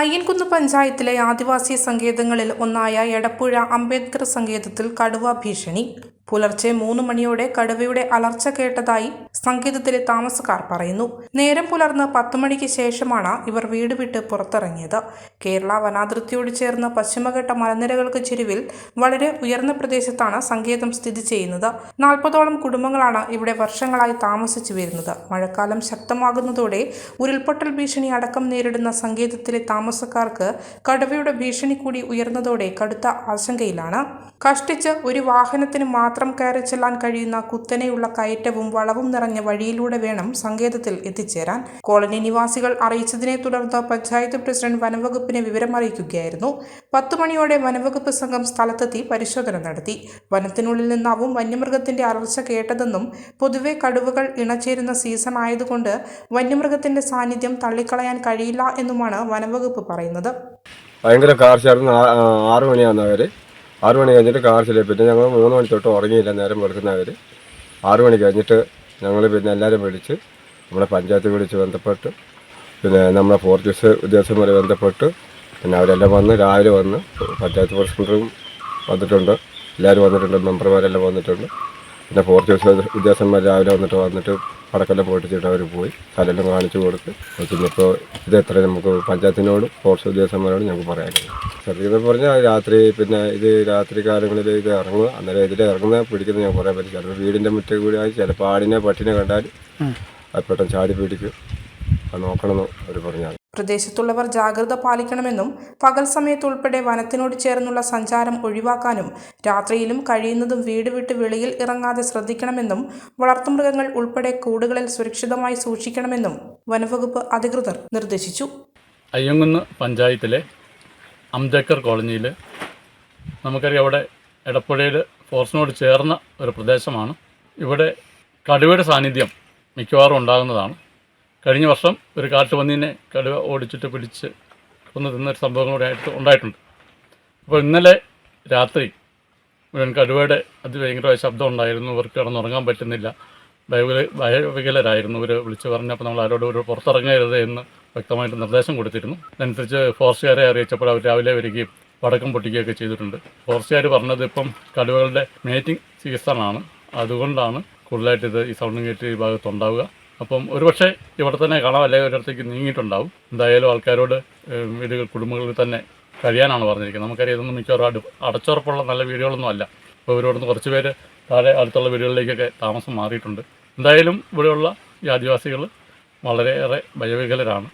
അയ്യൻകുന്ന് പഞ്ചായത്തിലെ ആദിവാസി സങ്കേതങ്ങളിൽ ഒന്നായ എടപ്പുഴ അംബേദ്കർ സങ്കേതത്തിൽ കടുവ ഭീഷണി. പുലർച്ചെ മൂന്ന് മണിയോടെ കടുവയുടെ അലർച്ച കേട്ടതായി സങ്കേതത്തിലെ താമസക്കാർ പറയുന്നു. നേരം പുലർന്ന് പത്ത് മണിക്ക് ശേഷമാണ് ഇവർ വീട് വിട്ട് പുറത്തിറങ്ങിയത്. കേരള വനാതിർത്തിയോട് ചേർന്ന പശ്ചിമഘട്ട മലനിരകൾക്ക് ചുരുവിൽ വളരെ ഉയർന്ന പ്രദേശത്താണ് സങ്കേതം സ്ഥിതി ചെയ്യുന്നത്. നാൽപ്പതോളം കുടുംബങ്ങളാണ് ഇവിടെ വർഷങ്ങളായി താമസിച്ചു വരുന്നത്. മഴക്കാലം ശക്തമാകുന്നതോടെ ഉരുൾപൊട്ടൽ ഭീഷണി അടക്കം നേരിടുന്ന സങ്കേതത്തിലെ താമസക്കാർക്ക് കടുവയുടെ ഭീഷണി കൂടി ഉയർന്നതോടെ കടുത്ത ആശങ്കയിലാണ്. കഷ്ടിച്ച് ഒരു വാഹനത്തിന് മാത്രം കയറി ചെല്ലാൻ കഴിയുന്ന കുത്തനെയുള്ള കയറ്റവും വളവും നിറഞ്ഞ വഴിയിലൂടെ വേണം സങ്കേതത്തിൽ എത്തിച്ചേരാൻ. കോളനി നിവാസികൾ അറിയിച്ചതിനെ തുടർന്ന് പഞ്ചായത്ത് പ്രസിഡന്റ് വനംവകുപ്പിനെ വിവരമറിയിക്കുകയായിരുന്നു. പത്തു മണിയോടെ വനംവകുപ്പ് സംഘം സ്ഥലത്തെത്തി പരിശോധന നടത്തി. വനത്തിനുള്ളിൽ നിന്നാവും വന്യമൃഗത്തിന്റെ അലർച്ച കേട്ടതെന്നും പൊതുവെ കടുവകൾ ഇണചേരുന്ന സീസൺ ആയതുകൊണ്ട് വന്യമൃഗത്തിന്റെ സാന്നിധ്യം തള്ളിക്കളയാൻ കഴിയില്ല എന്നുമാണ് വനംവകുപ്പ് പറയുന്നത്. ഭയങ്കര കാർച്ചായിരുന്നു ആറു ആ, ആറ് ആറു മണി കഴിഞ്ഞിട്ട് കാർച്ചില്ല പിന്നെ ഞങ്ങൾ മൂന്ന് മണി തൊട്ട് ഉറങ്ങിയില്ല നേരം വെളുക്കുന്നവർ ആറ് മണി കഴിഞ്ഞിട്ട് ഞങ്ങൾ പിന്നെ എല്ലാവരും വിളിച്ച് നമ്മളെ പഞ്ചായത്ത് വിളിച്ച് ബന്ധപ്പെട്ട് പിന്നെ നമ്മളെ ഫോർച്ചൂസ് ഉദ്യോഗസ്ഥന്മാരെ ബന്ധപ്പെട്ട് പിന്നെ അവരെല്ലാം വന്ന് രാവിലെ വന്ന് പഞ്ചായത്ത് പ്രസിഡന്റും വന്നിട്ടുണ്ട്. എല്ലാവരും വന്നിട്ടുണ്ട് മെമ്പർമാരെല്ലാം വന്നിട്ടുണ്ട്. പിന്നെ ഫോർച്ചൂസ് ഉദ്യോഗസ്ഥന്മാർ രാവിലെ വന്നിട്ട് വന്നിട്ട് പടക്കെല്ലാം പൊട്ടിച്ചിട്ട് അവർ പോയി. സ്ഥലമെല്ലാം കാണിച്ചു കൊടുത്ത്. ഇപ്പോൾ ഇത് എത്ര നമുക്ക് പഞ്ചായത്തിനോടും ഫോർസ് ഉദ്യോഗസ്ഥന്മാരോടും ഞങ്ങൾക്ക് പറയാനുള്ളത്. സത്യം പറഞ്ഞാൽ രാത്രി പിന്നെ ഇത് രാത്രി കാലങ്ങളിൽ ഇത് ഇറങ്ങുക. അന്നേരം ഇതിൽ ഇറങ്ങുന്ന പിടിക്കുന്നത് ഞാൻ പറയാൻ പറ്റും ചിലപ്പോൾ വീടിന്റെ മുറ്റേ കൂടി ആയി ചിലപ്പോൾ ആടിനെ പട്ടിനെ കണ്ടാൽ അത് പെട്ടെന്ന് ചാടി പിടിക്കും. അത് നോക്കണമെന്ന് അവർ പറഞ്ഞാൽ പ്രദേശത്തുള്ളവർ ജാഗ്രത പാലിക്കണമെന്നും പകൽ സമയത്ത് ഉൾപ്പെടെ വനത്തിനോട് ചേർന്നുള്ള സഞ്ചാരം ഒഴിവാക്കാനും രാത്രിയിലും കഴിയുന്നതും വീട് വിട്ട് വെളിയിൽ ഇറങ്ങാതെ ശ്രദ്ധിക്കണമെന്നും വളർത്തുമൃഗങ്ങൾ ഉൾപ്പെടെ കൂടുകളിൽ സുരക്ഷിതമായി സൂക്ഷിക്കണമെന്നും വനവകുപ്പ് അധികൃതർ നിർദ്ദേശിച്ചു. അയ്യങ്കുന്ന് പഞ്ചായത്തിലെ അംബേദ്കർ കോളനിയിൽ നമുക്കറിയാം അവിടെ എടപ്പുഴയിൽ ഫോറസ്റ്റിനോട് ചേർന്ന ഒരു പ്രദേശമാണ്. ഇവിടെ കടുവയുടെ സാന്നിധ്യം മിക്കവാറും ഉണ്ടാകുന്നതാണ്. കഴിഞ്ഞ വർഷം ഒരു കാട്ടുപന്നീനെ കടുവ ഓടിച്ചിട്ട് പിടിച്ച് കൊന്നു കൂടെ ആയിട്ട് ഉണ്ടായിട്ടുണ്ട്. അപ്പോൾ ഇന്നലെ രാത്രി മുഴുവൻ കടുവയുടെ അതിഭയങ്കരമായ ശബ്ദം ഉണ്ടായിരുന്നു. ഇവർക്ക് കിടന്നുറങ്ങാൻ പറ്റുന്നില്ല. ഭയവില ഭയവികലരായിരുന്നു ഇവർ വിളിച്ചു പറഞ്ഞപ്പോൾ നമ്മൾ ആരോടും ഒരു പുറത്തിറങ്ങരുത് എന്ന് വ്യക്തമായിട്ട് നിർദ്ദേശം കൊടുത്തിരുന്നു. അതനുസരിച്ച് ഫോറസ്റ്റുകാരെ അറിയിച്ചപ്പോൾ അവർ രാവിലെ വരികയും പടക്കം പൊട്ടിക്കുകയൊക്കെ ചെയ്തിട്ടുണ്ട്. ഫോറസ്റ്റുകാർ പറഞ്ഞത് ഇപ്പം കടുവകളുടെ മേറ്റിംഗ് സീസണാണ് അതുകൊണ്ടാണ് കൂടുതലായിട്ട് ഇത് ഈ സൗണ്ടും കേട്ട് ഈ ഭാഗത്തുണ്ടാവുക അപ്പം ഒരുപക്ഷെ ഇവിടെ തന്നെ കാണാം അല്ലെങ്കിൽ ഒരിടത്തേക്ക് നീങ്ങിയിട്ടുണ്ടാവും. എന്തായാലും ആൾക്കാരോട് വീടുകൾ കുടുംബങ്ങളിൽ തന്നെ കഴിയാനാണ് പറഞ്ഞിരിക്കുന്നത്. നമുക്കറിയാം ഇതൊന്നും മിക്കവാറും അടു അടച്ചുറപ്പുള്ള നല്ല വീടുകളൊന്നും അല്ല. അപ്പോൾ ഇവരോടൊന്ന് കുറച്ച് പേര് താഴെ അടുത്തുള്ള വീടുകളിലേക്കൊക്കെ താമസം മാറിയിട്ടുണ്ട്. എന്തായാലും ഇവിടെയുള്ള ഈ ആദിവാസികൾ വളരെയേറെ ഭയവികലരാണ്.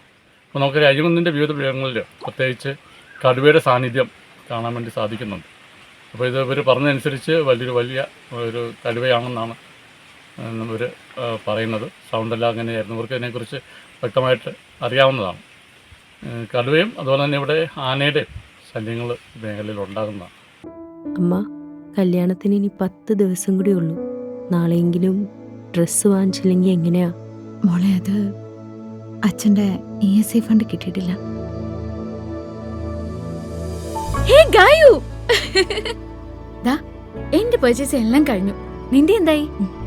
അപ്പോൾ നമുക്ക് അരികുന്നിന്റെ വിവിധ മൃഗങ്ങളിൽ പ്രത്യേകിച്ച് കടുവയുടെ സാന്നിധ്യം കാണാൻ വേണ്ടി സാധിക്കുന്നുണ്ട്. അപ്പോൾ ഇത് ഇവർ പറഞ്ഞതനുസരിച്ച് വലിയൊരു വലിയ ഒരു കടുവയാണെന്നാണ് ഇവർ പറയുന്നത്. സൗണ്ടെല്ലാം അങ്ങനെയായിരുന്നു. ഇവർക്ക് അതിനെക്കുറിച്ച് വ്യക്തമായിട്ട് അറിയാവുന്നതാണ്. കടുവയും അതുപോലെ തന്നെ ഇവിടെ ആനയുടെ ശല്യങ്ങൾ മേഖലയിൽ ഉണ്ടാകുന്നതാണ് അമ്മ കല്യാണത്തിന് ഇനി പത്ത് ദിവസം കൂടി ഉള്ളൂ. നാളെയെങ്കിലും ഡ്രസ്സ് വാങ്ങിച്ചില്ലെങ്കിൽ എങ്ങനെയാ? മോളെ അത് അച്ഛന്റെ ഇ എസ് ഐ ഫണ്ട് കിട്ടിയിട്ടില്ല. ഹേ ഗായു! ദാ എന്റെ പർച്ചേസ് എല്ലാം കഴിഞ്ഞു. നിന്റെ എന്തായി?